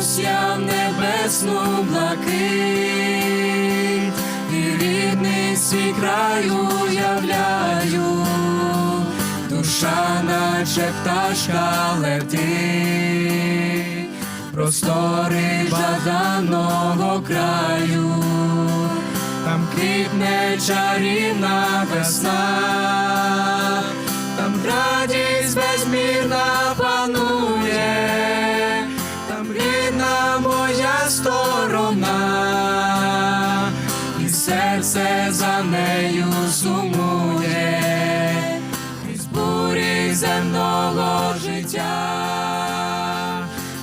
я в небесну блакить, і рідний свій край уявляю, душа, наче пташка летить, простори баданого краю, там квітне чарівна весна, там радість безмірна панує, серце за нею сумує, крізь бурі земного життя,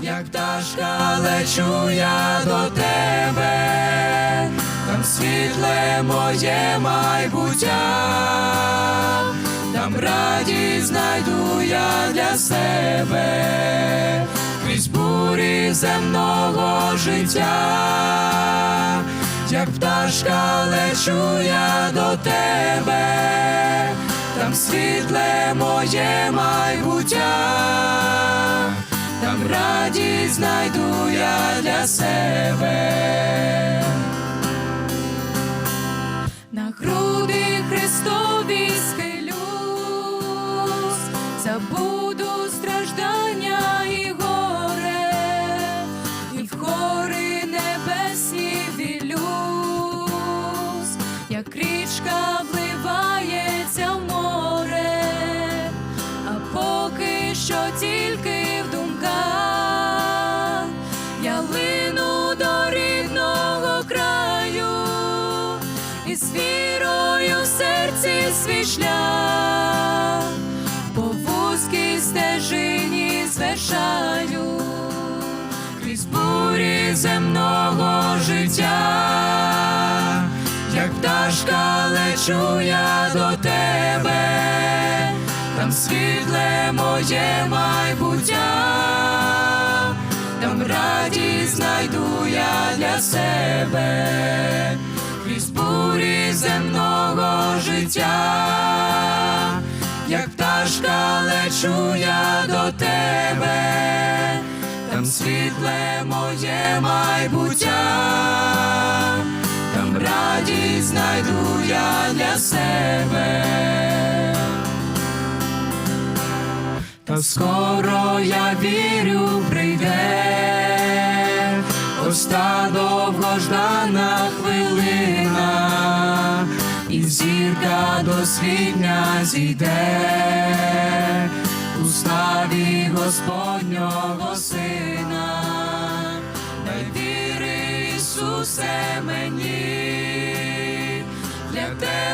як пташка лечу я до тебе, там світле моє майбуття, там радість знайду я для себе, крізь бурі земного життя, як пташка лечу я до тебе, там світле моє майбуття, там радість знайду я для себе. На груди Христові схилюсь, забуду як річка вливається в море, а поки що тільки в думках. Я лину до рідного краю і з вірою в серці свій шлях. По вузькій стежині звершаю крізь бурі земного життя, пташка лечу я до тебе, там світле моє майбуття, там радість знайду я для себе, крізь бурі земного життя, як пташка лечу я до тебе, там світле моє майбуття, радість знайду я для себе. Та скоро я вірю, прийде ось та довгождана хвилина, і зірка до світня зійде у славі Господнього Сина, Ісусе, мені,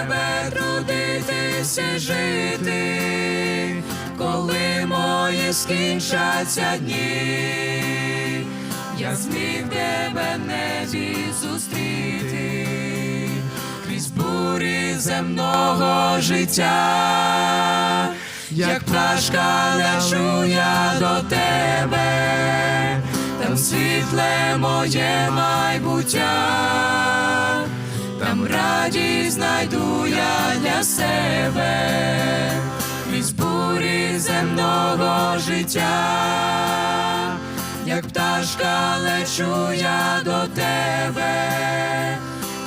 тебе трудитися жити, коли мої скінчаться дні, я зміг тебе в небі зустріти, крізь бурі земного життя, як пташка лечу я до тебе, там світле моє майбуття, там радість знайду я для себе, крізь бурі земного життя, як пташка лечу я до тебе,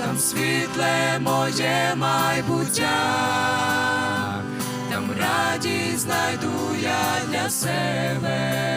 там світле моє майбуття, там радість знайду я для себе.